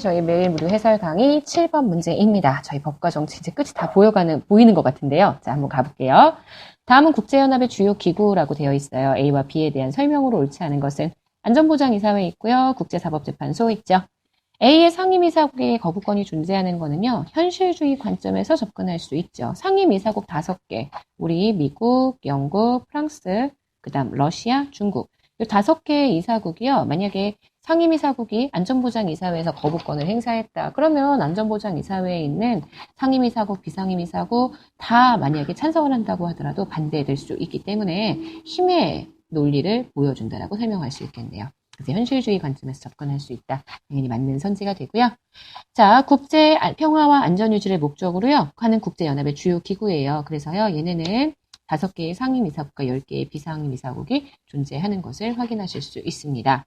저희 매일 무료 해설 강의 7번 문제입니다. 저희 법과 정치 이제 끝이 다 보여가는, 보이는 것 같은데요. 자, 한번 가볼게요. 다음은 국제연합의 주요 기구라고 되어 있어요. A와 B에 대한 설명으로 옳지 않은 것은 안전보장이사회 있고요. 국제사법재판소 있죠. A의 상임이사국에 거부권이 존재하는 거는요, 현실주의 관점에서 접근할 수 있죠. 상임이사국 다섯 개, 우리 미국, 영국, 프랑스, 그 다음 러시아, 중국. 이 다섯 개의 이사국이요, 만약에 상임이사국이 안전보장이사회에서 거부권을 행사했다. 그러면 안전보장이사회에 있는 상임이사국, 비상임이사국 다 만약에 찬성을 한다고 하더라도 반대될 수 있기 때문에 힘의 논리를 보여준다라고 설명할 수 있겠네요. 그래서 현실주의 관점에서 접근할 수 있다. 당연히 맞는 선지가 되고요. 자, 국제 평화와 안전 유지를 목적으로요. 하는 국제연합의 주요 기구예요. 그래서요, 얘네는 다섯 개의 상임 이사국과 열 개의 비상임 이사국이 존재하는 것을 확인하실 수 있습니다.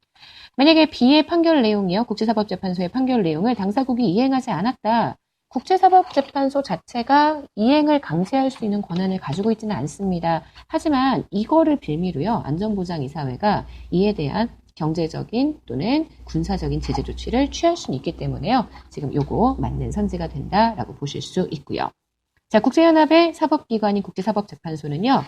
만약에 B의 판결 내용이요. 국제사법재판소의 판결 내용을 당사국이 이행하지 않았다. 국제사법재판소 자체가 이행을 강제할 수 있는 권한을 가지고 있지는 않습니다. 하지만 이거를 빌미로요. 안전보장이사회가 이에 대한 경제적인 또는 군사적인 제재 조치를 취할 수는 있기 때문에요. 지금 요거 맞는 선지가 된다라고 보실 수 있고요. 자, 국제연합의 사법기관인 국제사법재판소는요,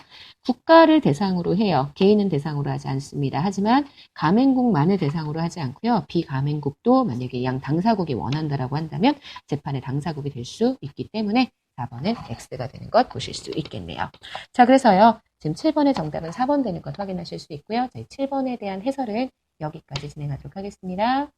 국가를 대상으로 해요. 개인은 대상으로 하지 않습니다. 하지만 가맹국만을 대상으로 하지 않고요. 비가맹국도 만약에 양 당사국이 원한다라고 한다면 재판의 당사국이 될 수 있기 때문에 4번은 X가 되는 것 보실 수 있겠네요. 자, 그래서요. 지금 7번의 정답은 4번 되는 것 확인하실 수 있고요. 저희 7번에 대한 해설을 여기까지 진행하도록 하겠습니다.